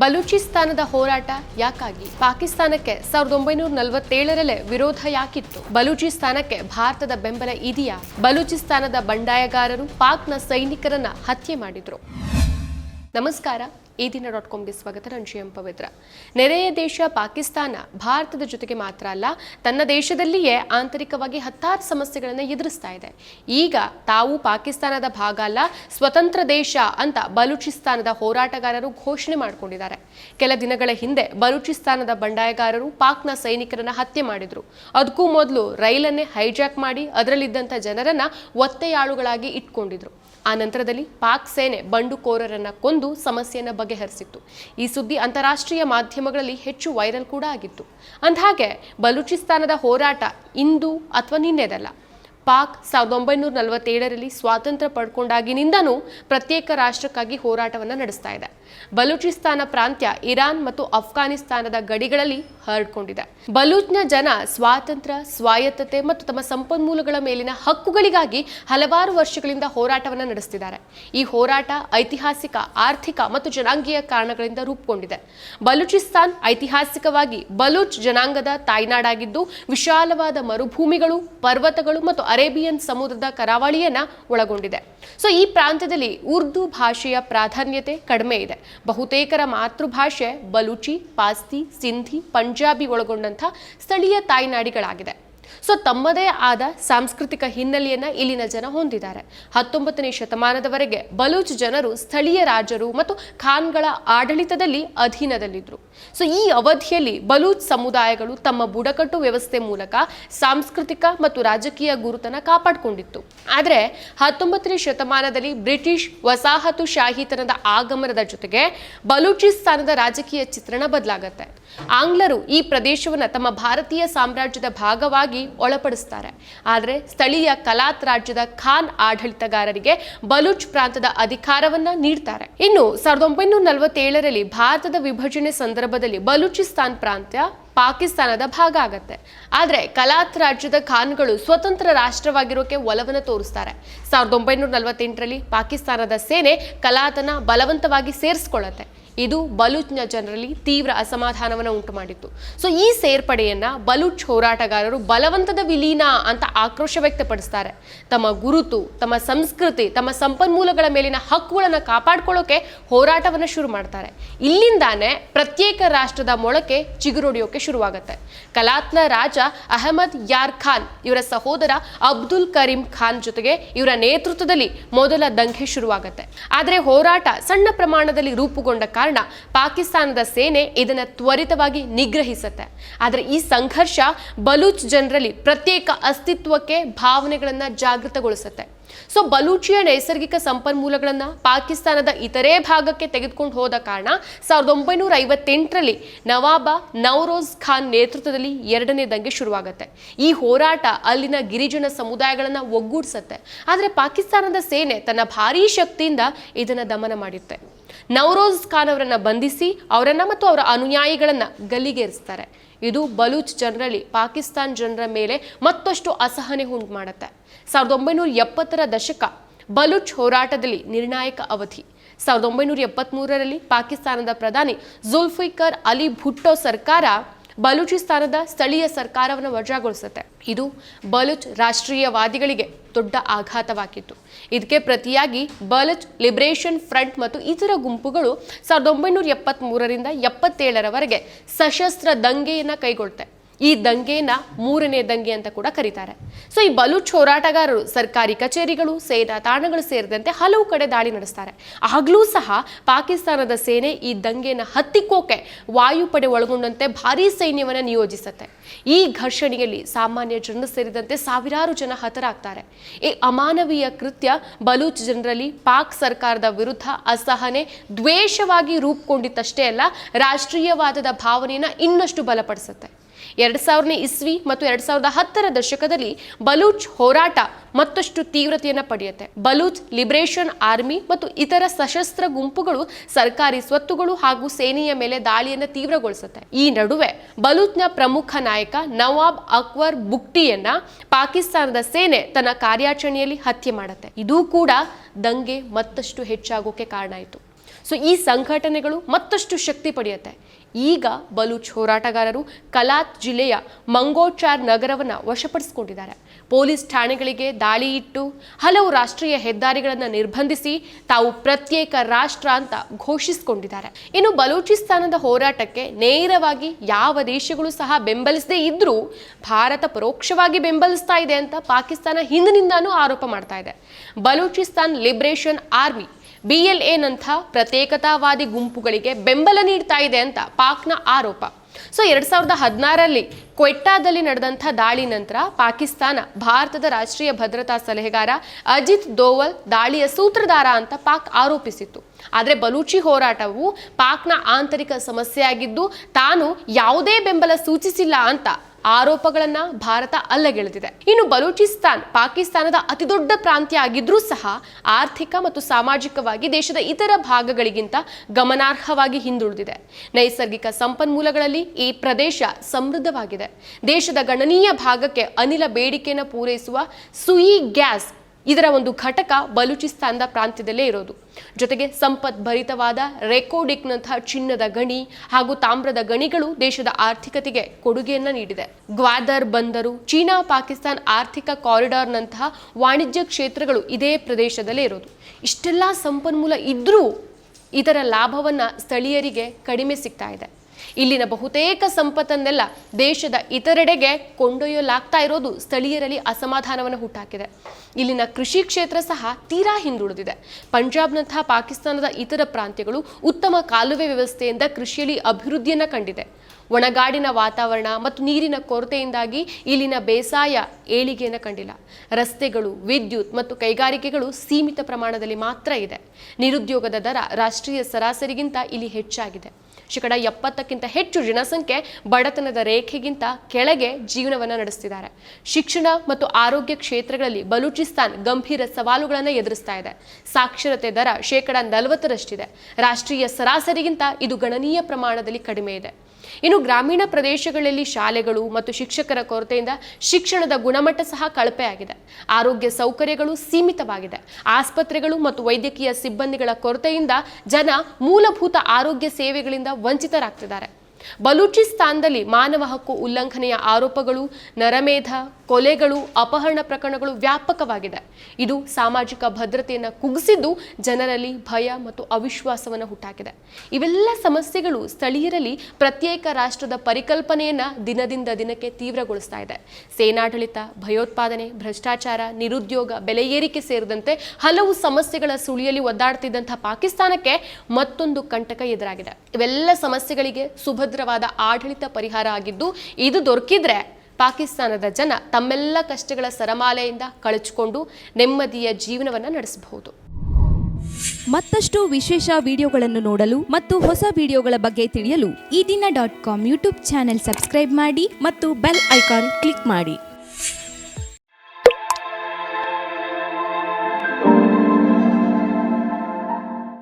ಬಲೂಚಿಸ್ತಾನದ ಹೋರಾಟ ಯಾಕಾಗಿ? ಪಾಕಿಸ್ತಾನಕ್ಕೆ ಸಾವಿರದ ಒಂಬೈನೂರ ನಲವತ್ತೇಳರಲ್ಲೇ ವಿರೋಧ ಯಾಕಿತ್ತು? ಬಲೂಚಿಸ್ತಾನಕ್ಕೆ ಭಾರತದ ಬೆಂಬಲ ಇದೆಯಾ? ಬಲೂಚಿಸ್ತಾನದ ಬಂಡಾಯಗಾರರು ಪಾಕ್ನ ಸೈನಿಕರನ್ನ ಹತ್ಯೆ ಮಾಡಿದ್ರು. ನಮಸ್ಕಾರ. ಈ ದಿನ ಡಾಟ್ ಕಾಮ್ಗೆ ಸ್ವಾಗತ. ನಾನು ಎಂ ಪವಿತ್ರ. ನೆರೆಯ ದೇಶ ಪಾಕಿಸ್ತಾನ ಭಾರತದ ಜೊತೆಗೆ ಮಾತ್ರ ಅಲ್ಲ, ತನ್ನ ದೇಶದಲ್ಲಿಯೇ ಆಂತರಿಕವಾಗಿ ಹತ್ತಾರು ಸಮಸ್ಯೆಗಳನ್ನು ಎದುರಿಸ್ತಾ ಇದೆ. ಈಗ ತಾವು ಪಾಕಿಸ್ತಾನದ ಭಾಗ ಅಲ್ಲ, ಸ್ವತಂತ್ರ ದೇಶ ಅಂತ ಬಲೂಚಿಸ್ತಾನದ ಹೋರಾಟಗಾರರು ಘೋಷಣೆ ಮಾಡಿಕೊಂಡಿದ್ದಾರೆ. ಕೆಲ ದಿನಗಳ ಹಿಂದೆ ಬಲೂಚಿಸ್ತಾನದ ಬಂಡಾಯಗಾರರು ಪಾಕ್ನ ಸೈನಿಕರನ್ನ ಹತ್ಯೆ ಮಾಡಿದ್ರು. ಅದಕ್ಕೂ ಮೊದಲು ರೈಲನ್ನೇ ಹೈಜಾಕ್ ಮಾಡಿ ಅದರಲ್ಲಿದ್ದಂಥ ಜನರನ್ನ ಒತ್ತೆಯಾಳುಗಳಾಗಿ ಇಟ್ಕೊಂಡಿದ್ರು. ಆ ನಂತರದಲ್ಲಿ ಪಾಕ್ ಸೇನೆ ಬಂಡುಕೋರರನ್ನ ಕೊಂದು ಸಮಸ್ಯೆಯನ್ನು ಬಗೆಹರಿಸಿತ್ತು. ಈ ಸುದ್ದಿ ಅಂತಾರಾಷ್ಟ್ರೀಯ ಮಾಧ್ಯಮಗಳಲ್ಲಿ ಹೆಚ್ಚು ವೈರಲ್ ಕೂಡ ಆಗಿತ್ತು. ಅಂದಹಾಗೆ, ಬಲೂಚಿಸ್ತಾನದ ಹೋರಾಟ ಇಂದು ಅಥವಾ ನಿನ್ನೆದಲ್ಲ? ಪಾಕ್ ಸಾವಿರದ ಒಂಬೈನೂರ ನಲವತ್ತೇಳರಲ್ಲಿ ಸ್ವಾತಂತ್ರ್ಯ ಪಡ್ಕೊಂಡಾಗಿನಿಂದನೂ ಪ್ರತ್ಯೇಕ ರಾಷ್ಟ್ರಕ್ಕಾಗಿ ಹೋರಾಟವನ್ನು ನಡೆಸ್ತಾ ಇದೆ. ಬಲೂಚಿಸ್ತಾನ ಪ್ರಾಂತ್ಯ ಇರಾನ್ ಮತ್ತು ಅಫ್ಘಾನಿಸ್ತಾನದ ಗಡಿಗಳಲ್ಲಿ ಹರಡ್ಕೊಂಡಿದೆ. ಬಲೂಚ್ನ ಜನ ಸ್ವಾತಂತ್ರ್ಯ, ಸ್ವಾಯತ್ತತೆ ಮತ್ತು ತಮ್ಮ ಸಂಪನ್ಮೂಲಗಳ ಮೇಲಿನ ಹಕ್ಕುಗಳಿಗಾಗಿ ಹಲವಾರು ವರ್ಷಗಳಿಂದ ಹೋರಾಟವನ್ನು ನಡೆಸ್ತಿದ್ದಾರೆ. ಈ ಹೋರಾಟ ಐತಿಹಾಸಿಕ, ಆರ್ಥಿಕ ಮತ್ತು ಜನಾಂಗೀಯ ಕಾರಣಗಳಿಂದ ರೂಪುಗೊಂಡಿದೆ. ಬಲೂಚಿಸ್ತಾನ್ ಐತಿಹಾಸಿಕವಾಗಿ ಬಲೂಚ್ ಜನಾಂಗದ ತಾಯ್ನಾಡಾಗಿದ್ದು, ವಿಶಾಲವಾದ ಮರುಭೂಮಿಗಳು, ಪರ್ವತಗಳು ಮತ್ತು ಅರೇಬಿಯನ್ ಸಮುದ್ರದ ಕರಾವಳಿಯನ್ನ ಒಳಗೊಂಡಿದೆ. ಸೊ ಈ ಪ್ರಾಂತ್ಯದಲ್ಲಿ ಉರ್ದು ಭಾಷೆಯ ಪ್ರಾಧಾನ್ಯತೆ ಕಡಿಮೆ ಇದೆ. ಬಹುತೇಕರ ಮಾತೃಭಾಷೆ ಬಲೂಚಿ, ಪಾಸ್ತಿ, ಸಿಂಧಿ, ಪಂಜಾಬಿ ಒಳಗೊಂಡಂಥ ಸ್ಥಳೀಯ ತಾಯ್ನಾಡಿಗಳಾಗಿದೆ. ಸೊ ತಮ್ಮದೇ ಆದ ಸಾಂಸ್ಕೃತಿಕ ಹಿನ್ನೆಲೆಯನ್ನ ಇಲ್ಲಿನ ಜನ ಹೊಂದಿದ್ದಾರೆ. ಹತ್ತೊಂಬತ್ತನೇ ಶತಮಾನದವರೆಗೆ ಬಲೂಚ್ ಜನರು ಸ್ಥಳೀಯ ರಾಜರು ಮತ್ತು ಖಾನ್ಗಳ ಆಡಳಿತದಲ್ಲಿ ಅಧೀನದಲ್ಲಿದ್ದರು ಸೊ ಈ ಅವಧಿಯಲ್ಲಿ ಬಲೂಚ್ ಸಮುದಾಯಗಳು ತಮ್ಮ ಬುಡಕಟ್ಟು ವ್ಯವಸ್ಥೆ ಮೂಲಕ ಸಾಂಸ್ಕೃತಿಕ ಮತ್ತು ರಾಜಕೀಯ ಗುರುತನ ಕಾಪಾಡಿಕೊಂಡಿತ್ತು. ಆದರೆ ಹತ್ತೊಂಬತ್ತನೇ ಶತಮಾನದಲ್ಲಿ ಬ್ರಿಟಿಷ್ ವಸಾಹತುಶಾಹಿತನದ ಆಗಮನದ ಜೊತೆಗೆ ಬಲೂಚಿಸ್ತಾನದ ರಾಜಕೀಯ ಚಿತ್ರಣ ಬದಲಾಗತ್ತೆ. ಆಂಗ್ಲರು ಈ ಪ್ರದೇಶವನ್ನು ತಮ್ಮ ಭಾರತೀಯ ಸಾಮ್ರಾಜ್ಯದ ಭಾಗವಾಗಿ ಒಳಪಡಿಸ್ತಾರೆ. ಆದರೆ ಸ್ಥಳೀಯ ಕಲಾತ್ ರಾಜ್ಯದ ಖಾನ್ ಆಡಳಿತಗಾರರಿಗೆ ಬಲೂಚ್ ಪ್ರಾಂತದ ಅಧಿಕಾರವನ್ನ ನೀಡ್ತಾರೆ. ಇನ್ನು ಸಾವಿರದ ಒಂಬೈನೂರ ನಲವತ್ತೇಳರಲ್ಲಿ ಭಾರತದ ವಿಭಜನೆ ಸಂದರ್ಭದಲ್ಲಿ ಬಲೂಚಿಸ್ತಾನ್ ಪ್ರಾಂತ್ಯ ಪಾಕಿಸ್ತಾನದ ಭಾಗ ಆಗತ್ತೆ. ಆದರೆ ಕಲಾತ್ ರಾಜ್ಯದ ಖಾನ್ಗಳು ಸ್ವತಂತ್ರ ರಾಷ್ಟ್ರವಾಗಿರೋಕೆ ಒಲವನ್ನು ತೋರಿಸ್ತಾರೆ. ಸಾವಿರದ ಒಂಬೈನೂರ ನಲವತ್ತೆಂಟರಲ್ಲಿ ಪಾಕಿಸ್ತಾನದ ಸೇನೆ ಕಲಾತನ ಬಲವಂತವಾಗಿ ಸೇರಿಸ್ಕೊಳ್ಳುತ್ತೆ. ಇದು ಬಲೂಚ್ನ ಜನರಲ್ಲಿ ತೀವ್ರ ಅಸಮಾಧಾನವನ್ನು ಉಂಟು ಮಾಡಿತ್ತು. ಸೊ ಈ ಸೇರ್ಪಡೆಯನ್ನ ಬಲೂಚ್ ಹೋರಾಟಗಾರರು ಬಲವಂತದ ವಿಲೀನ ಅಂತ ಆಕ್ರೋಶ ವ್ಯಕ್ತಪಡಿಸ್ತಾರೆ. ತಮ್ಮ ಗುರುತು, ತಮ್ಮ ಸಂಸ್ಕೃತಿ, ತಮ್ಮ ಸಂಪನ್ಮೂಲಗಳ ಮೇಲಿನ ಹಕ್ಕುಗಳನ್ನು ಕಾಪಾಡ್ಕೊಳ್ಳೋಕೆ ಹೋರಾಟವನ್ನು ಶುರು ಮಾಡ್ತಾರೆ. ಇಲ್ಲಿಂದಾನೆ ಪ್ರತ್ಯೇಕ ರಾಷ್ಟ್ರದ ಮೊಳಕೆ ಚಿಗುರೊಡೆಯೋಕೆ ಶುರುವಾಗುತ್ತೆ. ಕಲಾತ್ನ ರಾಜ ಅಹಮದ್ ಯಾರ್ ಖಾನ್ ಇವರ ಸಹೋದರ ಅಬ್ದುಲ್ ಕರೀಂ ಖಾನ್ ಜೊತೆಗೆ ಇವರ ನೇತೃತ್ವದಲ್ಲಿ ಮೊದಲ ದಂಗೆ ಶುರುವಾಗುತ್ತೆ. ಆದರೆ ಹೋರಾಟ ಸಣ್ಣ ಪ್ರಮಾಣದಲ್ಲಿ ರೂಪುಗೊಂಡ ಕಾರಣ ಪಾಕಿಸ್ತಾನದ ಸೇನೆ ಇದನ್ನು ತ್ವರಿತವಾಗಿ ನಿಗ್ರಹಿಸುತ್ತೆ. ಆದರೆ ಈ ಸಂಘರ್ಷ ಬಲೂಚ್ ಜನರಲ್ಲಿ ಪ್ರತ್ಯೇಕ ಅಸ್ತಿತ್ವಕ್ಕೆ ಭಾವನೆಗಳನ್ನು ಜಾಗೃತಗೊಳಿಸುತ್ತೆ. ಸೊ ಬಲೂಚಿಯ ನೈಸರ್ಗಿಕ ಸಂಪನ್ಮೂಲಗಳನ್ನು ಪಾಕಿಸ್ತಾನದ ಇತರೆ ಭಾಗಕ್ಕೆ ತೆಗೆದುಕೊಂಡು ಹೋದ ಕಾರಣ ಸಾವಿರದ ಒಂಬೈನೂರ ಐವತ್ತೆಂಟರಲ್ಲಿ ನವಾಬ ನೌರೋಜ್ ಖಾನ್ ನೇತೃತ್ವದಲ್ಲಿ ಎರಡನೇ ದಂಗೆ ಶುರುವಾಗುತ್ತೆ. ಈ ಹೋರಾಟ ಅಲ್ಲಿನ ಗಿರಿಜನ ಸಮುದಾಯಗಳನ್ನು ಒಗ್ಗೂಡಿಸುತ್ತೆ. ಆದರೆ ಪಾಕಿಸ್ತಾನದ ಸೇನೆ ತನ್ನ ಭಾರೀ ಶಕ್ತಿಯಿಂದ ಇದನ್ನು ದಮನ ಮಾಡುತ್ತೆ. ನೌರೋಜ್ ಖಾನ್ ಅವರನ್ನ ಬಂಧಿಸಿ ಅವರನ್ನ ಮತ್ತು ಅವರ ಅನುಯಾಯಿಗಳನ್ನ ಗಲ್ಲಿಗೇರಿಸ್ತಾರೆ. ಇದು ಬಲೂಚ್ ಜನರಲ್ಲಿ ಪಾಕಿಸ್ತಾನ್ ಜನರ ಮೇಲೆ ಮತ್ತಷ್ಟು ಅಸಹನೆ ಉಂಟು ಮಾಡುತ್ತೆ ಸಾವಿರದ ಒಂಬೈನೂರ ಎಪ್ಪತ್ತರ ದಶಕ ಬಲೂಚ್ ಹೋರಾಟದಲ್ಲಿ ನಿರ್ಣಾಯಕ ಅವಧಿ. ಸಾವಿರದ ಒಂಬೈನೂರ ಎಪ್ಪತ್ತ್ಮೂರರಲ್ಲಿ ಪಾಕಿಸ್ತಾನದ ಪ್ರಧಾನಿ ಜುಲ್ಫಿಕರ್ ಅಲಿ ಭುಟ್ಟೋ ಸರ್ಕಾರ ಬಲೂಚಿಸ್ತಾನದ ಸ್ಥಳೀಯ ಸರ್ಕಾರವನ್ನು ವಜಾಗೊಳಿಸುತ್ತೆ. ಇದು ಬಲೂಚ್ ರಾಷ್ಟ್ರೀಯವಾದಿಗಳಿಗೆ ದೊಡ್ಡ ಆಘಾತವಾಗಿತ್ತು. ಇದಕ್ಕೆ ಪ್ರತಿಯಾಗಿ ಬಲೂಚ್ ಲಿಬರೇಷನ್ ಫ್ರಂಟ್ ಮತ್ತು ಇತರ ಗುಂಪುಗಳು ಸಾವಿರದ ಒಂಬೈನೂರ ಎಪ್ಪತ್ತ್ಮೂರರಿಂದ ಎಪ್ಪತ್ತೇಳರವರೆಗೆ ಸಶಸ್ತ್ರ ದಂಗೆಯನ್ನು ಕೈಗೊಳ್ಳುತ್ತೆ ಈ ದಂಗೆನ ಮೂರನೇ ದಂಗೆ ಅಂತ ಕೂಡ ಕರೀತಾರೆ. ಸೊ ಈ ಬಲೂಚ್ ಹೋರಾಟಗಾರರು, ಸರ್ಕಾರಿ ಕಚೇರಿಗಳು, ಸೇನಾ ತಾಣಗಳು ಸೇರಿದಂತೆ ಹಲವು ಕಡೆ ದಾಳಿ ನಡೆಸ್ತಾರೆ. ಆಗಲೂ ಸಹ ಪಾಕಿಸ್ತಾನದ ಸೇನೆ ಈ ದಂಗೆನ ಹತ್ತಿಕ್ಕೋಕೆ ವಾಯುಪಡೆ ಒಳಗೊಂಡಂತೆ ಭಾರೀ ಸೈನ್ಯವನ್ನು ನಿಯೋಜಿಸುತ್ತೆ. ಈ ಘರ್ಷಣೆಯಲ್ಲಿ ಸಾಮಾನ್ಯ ಜನರು ಸೇರಿದಂತೆ ಸಾವಿರಾರು ಜನ ಹತರಾಗ್ತಾರೆ. ಈ ಅಮಾನವೀಯ ಕೃತ್ಯ ಬಲೂಚ್ ಜನರಲ್ಲಿ ಪಾಕ್ ಸರ್ಕಾರದ ವಿರುದ್ಧ ಅಸಹನೆ, ದ್ವೇಷವಾಗಿ ರೂಪುಗೊಂಡಿತ್ತಷ್ಟೇ ಅಲ್ಲ, ರಾಷ್ಟ್ರೀಯವಾದದ ಭಾವನೆಯನ್ನು ಇನ್ನಷ್ಟು ಬಲಪಡಿಸುತ್ತೆ. ಎರಡ್ ಸಾವಿರನೇ ಇಸ್ವಿ ಮತ್ತು ಎರಡು ಸಾವಿರದ ಹತ್ತರ ದಶಕದಲ್ಲಿ ಬಲೂಚ್ ಹೋರಾಟ ಮತ್ತಷ್ಟು ತೀವ್ರತೆಯನ್ನು ಪಡೆಯುತ್ತೆ. ಬಲೂಚ್, ಲಿಬರೇಷನ್ ಆರ್ಮಿ ಮತ್ತು ಇತರ ಸಶಸ್ತ್ರ ಗುಂಪುಗಳು ಸರ್ಕಾರಿ ಸ್ವತ್ತುಗಳು ಹಾಗೂ ಸೇನೆಯ ಮೇಲೆ ದಾಳಿಯನ್ನು ತೀವ್ರಗೊಳಿಸುತ್ತೆ. ಈ ನಡುವೆ ಬಲೂಚ್ನ ಪ್ರಮುಖ ನಾಯಕ ನವಾಬ್ ಅಕ್ಬರ್ ಬುಕ್ಟಿಯನ್ನ ಪಾಕಿಸ್ತಾನದ ಸೇನೆ ತನ್ನ ಕಾರ್ಯಾಚರಣೆಯಲ್ಲಿ ಹತ್ಯೆ ಮಾಡುತ್ತೆ. ಇದೂ ಕೂಡ ದಂಗೆ ಮತ್ತಷ್ಟು ಹೆಚ್ಚಾಗೋಕೆ ಕಾರಣ ಆಯಿತು. ಸೊ ಈ ಸಂಘಟನೆಗಳು ಮತ್ತಷ್ಟು ಶಕ್ತಿ ಪಡೆಯುತ್ತೆ. ಈಗ ಬಲೂಚ್ ಹೋರಾಟಗಾರರು ಕಲಾತ್ ಜಿಲ್ಲೆಯ ಮಂಗೋಚಾರ್ ನಗರವನ್ನು ವಶಪಡಿಸಿಕೊಂಡಿದ್ದಾರೆ. ಪೊಲೀಸ್ ಠಾಣೆಗಳಿಗೆ ದಾಳಿ ಇಟ್ಟು ಹಲವು ರಾಷ್ಟ್ರೀಯ ಹೆದ್ದಾರಿಗಳನ್ನು ನಿರ್ಬಂಧಿಸಿ ತಾವು ಪ್ರತ್ಯೇಕ ರಾಷ್ಟ್ರ ಅಂತ ಘೋಷಿಸಿಕೊಂಡಿದ್ದಾರೆ. ಇನ್ನು ಬಲೂಚಿಸ್ತಾನದ ಹೋರಾಟಕ್ಕೆ ನೇರವಾಗಿ ಯಾವ ದೇಶಗಳು ಸಹ ಬೆಂಬಲಿಸದೇ ಇದ್ರೂ ಭಾರತ ಪರೋಕ್ಷವಾಗಿ ಬೆಂಬಲಿಸ್ತಾ ಇದೆ ಅಂತ ಪಾಕಿಸ್ತಾನ ಹಿಂದಿನಿಂದಾನೂ ಆರೋಪ ಮಾಡ್ತಾ ಇದೆ. ಬಲೂಚಿಸ್ತಾನ್ ಲಿಬರೇಷನ್ ಆರ್ಮಿ ಬಿಎಲ್ಎನಂಥ ಪ್ರತ್ಯೇಕತಾವಾದಿ ಗುಂಪುಗಳಿಗೆ ಬೆಂಬಲ ನೀಡ್ತಾ ಇದೆ ಅಂತ ಪಾಕ್ನ ಆರೋಪ. ಸೊ, ಎರಡ್ ಸಾವಿರದ ಹದಿನಾರರಲ್ಲಿ ಕ್ವೆಟ್ಟಾದಲ್ಲಿ ನಡೆದಂಥ ದಾಳಿ ನಂತರ ಪಾಕಿಸ್ತಾನ ಭಾರತದ ರಾಷ್ಟ್ರೀಯ ಭದ್ರತಾ ಸಲಹೆಗಾರ ಅಜಿತ್ ದೋವಲ್ ದಾಳಿಯ ಸೂತ್ರಧಾರ ಅಂತ ಪಾಕ್ ಆರೋಪಿಸಿತ್ತು. ಆದರೆ ಬಲೂಚಿ ಹೋರಾಟವು ಪಾಕ್ನ ಆಂತರಿಕ ಸಮಸ್ಯೆಯಾಗಿದ್ದು ತಾನು ಯಾವುದೇ ಬೆಂಬಲ ಸೂಚಿಸಿಲ್ಲ ಅಂತ ಆರೋಪಗಳನ್ನ ಭಾರತ ಅಲ್ಲಗೆಳೆದಿದೆ. ಇನ್ನು ಬಲೂಚಿಸ್ತಾನ್, ಪಾಕಿಸ್ತಾನದ ಅತಿದೊಡ್ಡ ಪ್ರಾಂತ್ಯ ಆಗಿದ್ರೂ ಸಹ ಆರ್ಥಿಕ ಮತ್ತು ಸಾಮಾಜಿಕವಾಗಿ ದೇಶದ ಇತರ ಭಾಗಗಳಿಗಿಂತ ಗಮನಾರ್ಹವಾಗಿ ಹಿಂದುಳಿದಿದೆ. ನೈಸರ್ಗಿಕ ಸಂಪನ್ಮೂಲಗಳಲ್ಲಿ ಈ ಪ್ರದೇಶ ಸಮೃದ್ಧವಾಗಿದೆ. ದೇಶದ ಗಣನೀಯ ಭಾಗಕ್ಕೆ ಅನಿಲ ಬೇಡಿಕೆಯನ್ನು ಪೂರೈಸುವ ಸುಯಿ ಗ್ಯಾಸ್ ಇದರ ಒಂದು ಘಟಕ ಬಲೂಚಿಸ್ತಾನದ ಪ್ರಾಂತ್ಯದಲ್ಲೇ ಇರೋದು. ಜೊತೆಗೆ ಸಂಪದ್ಭರಿತವಾದ ರೆಕೋಡಿಕ್ನಂತಹ ಚಿನ್ನದ ಗಣಿ ಹಾಗೂ ತಾಮ್ರದ ಗಣಿಗಳು ದೇಶದ ಆರ್ಥಿಕತೆಗೆ ಕೊಡುಗೆಯನ್ನ ನೀಡಿದೆ. ಗ್ವಾದರ್ ಬಂದರು, ಚೀನಾ ಪಾಕಿಸ್ತಾನ್ ಆರ್ಥಿಕ ಕಾರಿಡಾರ್ನಂತಹ ವಾಣಿಜ್ಯ ಕ್ಷೇತ್ರಗಳು ಇದೇ ಪ್ರದೇಶದಲ್ಲೇ ಇರೋದು. ಇಷ್ಟೆಲ್ಲ ಸಂಪನ್ಮೂಲ ಇದ್ದರೂ ಇದರ ಲಾಭವನ್ನ ಸ್ಥಳೀಯರಿಗೆ ಕಡಿಮೆ ಸಿಗ್ತಾ ಇದೆ. ಇಲ್ಲಿನ ಬಹುತೇಕ ಸಂಪತ್ತನ್ನೆಲ್ಲ ದೇಶದ ಇತರೆಡೆಗೆ ಕೊಂಡೊಯ್ಯಲಾಗ್ತಾ ಇರೋದು ಸ್ಥಳೀಯರಲ್ಲಿ ಅಸಮಾಧಾನವನ್ನು ಹುಟ್ಟಾಕಿದೆ. ಇಲ್ಲಿನ ಕೃಷಿ ಕ್ಷೇತ್ರ ಸಹ ತೀರಾ ಹಿಂದುಳಿದಿದೆ. ಪಂಜಾಬ್ನಂತಹ ಪಾಕಿಸ್ತಾನದ ಇತರ ಪ್ರಾಂತ್ಯಗಳು ಉತ್ತಮ ಕಾಲುವೆ ವ್ಯವಸ್ಥೆಯಿಂದ ಕೃಷಿಯಲ್ಲಿ ಅಭಿವೃದ್ಧಿಯನ್ನ ಕಂಡಿದೆ. ಒಣಗಾಡಿನ ವಾತಾವರಣ ಮತ್ತು ನೀರಿನ ಕೊರತೆಯಿಂದಾಗಿ ಇಲ್ಲಿನ ಬೇಸಾಯ ಏಳಿಗೆಯನ್ನು ಕಂಡಿಲ್ಲ. ರಸ್ತೆಗಳು, ವಿದ್ಯುತ್ ಮತ್ತು ಕೈಗಾರಿಕೆಗಳು ಸೀಮಿತ ಪ್ರಮಾಣದಲ್ಲಿ ಮಾತ್ರ ಇದೆ. ನಿರುದ್ಯೋಗದ ದರ ರಾಷ್ಟ್ರೀಯ ಸರಾಸರಿಗಿಂತ ಇಲ್ಲಿ ಹೆಚ್ಚಾಗಿದೆ. ಶೇಕಡ ಎಪ್ಪತ್ತಕ್ಕಿಂತ ಹೆಚ್ಚು ಜನಸಂಖ್ಯೆ ಬಡತನದ ರೇಖೆಗಿಂತ ಕೆಳಗೆ ಜೀವನವನ್ನು ನಡೆಸ್ತಿದ್ದಾರೆ. ಶಿಕ್ಷಣ ಮತ್ತು ಆರೋಗ್ಯ ಕ್ಷೇತ್ರಗಳಲ್ಲಿ ಬಲೂಚಿಸ್ತಾನ್ ಗಂಭೀರ ಸವಾಲುಗಳನ್ನು ಎದುರಿಸ್ತಾ ಇದೆ. ಸಾಕ್ಷರತೆ ದರ ಶೇಕಡ ನಲವತ್ತರಷ್ಟಿದೆ. ರಾಷ್ಟ್ರೀಯ ಸರಾಸರಿಗಿಂತ ಇದು ಗಣನೀಯ ಪ್ರಮಾಣದಲ್ಲಿ ಕಡಿಮೆ ಇದೆ. ಇನ್ನು ಗ್ರಾಮೀಣ ಪ್ರದೇಶಗಳಲ್ಲಿ ಶಾಲೆಗಳು ಮತ್ತು ಶಿಕ್ಷಕರ ಕೊರತೆಯಿಂದ ಶಿಕ್ಷಣದ ಗುಣಮಟ್ಟ ಸಹ ಕಳಪೆಯಾಗಿದೆ. ಆರೋಗ್ಯ ಸೌಕರ್ಯಗಳು ಸೀಮಿತವಾಗಿದೆ. ಆಸ್ಪತ್ರೆಗಳು ಮತ್ತು ವೈದ್ಯಕೀಯ ಸಿಬ್ಬಂದಿಗಳ ಕೊರತೆಯಿಂದ ಜನ ಮೂಲಭೂತ ಆರೋಗ್ಯ ಸೇವೆಗಳಿಂದ ವಂಚಿತರಾಗ್ತಿದ್ದಾರೆ. ಬಲೂಚಿಸ್ತಾನದಲ್ಲಿ ಮಾನವ ಹಕ್ಕು ಉಲ್ಲಂಘನೆಯ ಆರೋಪಗಳು, ನರಮೇಧ, ಕೊಲೆಗಳು, ಅಪಹರಣ ಪ್ರಕರಣಗಳು ವ್ಯಾಪಕವಾಗಿದೆ. ಇದು ಸಾಮಾಜಿಕ ಭದ್ರತೆಯನ್ನು ಕುಗ್ಗಿಸಿದ್ದು ಜನರಲ್ಲಿ ಭಯ ಮತ್ತು ಅವಿಶ್ವಾಸವನ್ನು ಹುಟ್ಟಾಕಿದೆ. ಇವೆಲ್ಲ ಸಮಸ್ಯೆಗಳು ಸ್ಥಳೀಯರಲ್ಲಿ ಪ್ರತ್ಯೇಕ ರಾಷ್ಟ್ರದ ಪರಿಕಲ್ಪನೆಯನ್ನು ದಿನದಿಂದ ದಿನಕ್ಕೆ ತೀವ್ರಗೊಳಿಸ್ತಾ ಇದೆ. ಸೇನಾಡಳಿತ, ಭಯೋತ್ಪಾದನೆ, ಭ್ರಷ್ಟಾಚಾರ, ನಿರುದ್ಯೋಗ, ಬೆಲೆ ಏರಿಕೆ ಸೇರಿದಂತೆ ಹಲವು ಸಮಸ್ಯೆಗಳ ಸುಳಿಯಲ್ಲಿ ಒದ್ದಾಡ್ತಿದ್ದಂಥ ಪಾಕಿಸ್ತಾನಕ್ಕೆ ಮತ್ತೊಂದು ಕಂಟಕ ಎದುರಾಗಿದೆ. ಇವೆಲ್ಲ ಸಮಸ್ಯೆಗಳಿಗೆ ಸುಭದ್ರವಾದ ಆಡಳಿತ ಪರಿಹಾರ ಆಗಿದ್ದು, ಇದು ದೊರಕಿದ್ರೆ ಪಾಕಿಸ್ತಾನದ ಜನ ತಮ್ಮೆಲ್ಲ ಕಷ್ಟಗಳ ಸರಮಾಲೆಯಿಂದ ಕಳಚಿಕೊಂಡು ನೆಮ್ಮದಿಯ ಜೀವನವನ್ನ ನಡೆಸಬಹುದು. ಮತ್ತಷ್ಟು ವಿಶೇಷ ವಿಡಿಯೋಗಳನ್ನು ನೋಡಲು ಮತ್ತು ಹೊಸ ವಿಡಿಯೋಗಳ ಬಗ್ಗೆ ತಿಳಿಯಲು Ee Dina dot com YouTube channel subscribe ಮಾಡಿ ಮತ್ತು ಬೆಲ್ ಐಕಾನ್ ಕ್ಲಿಕ್ ಮಾಡಿ.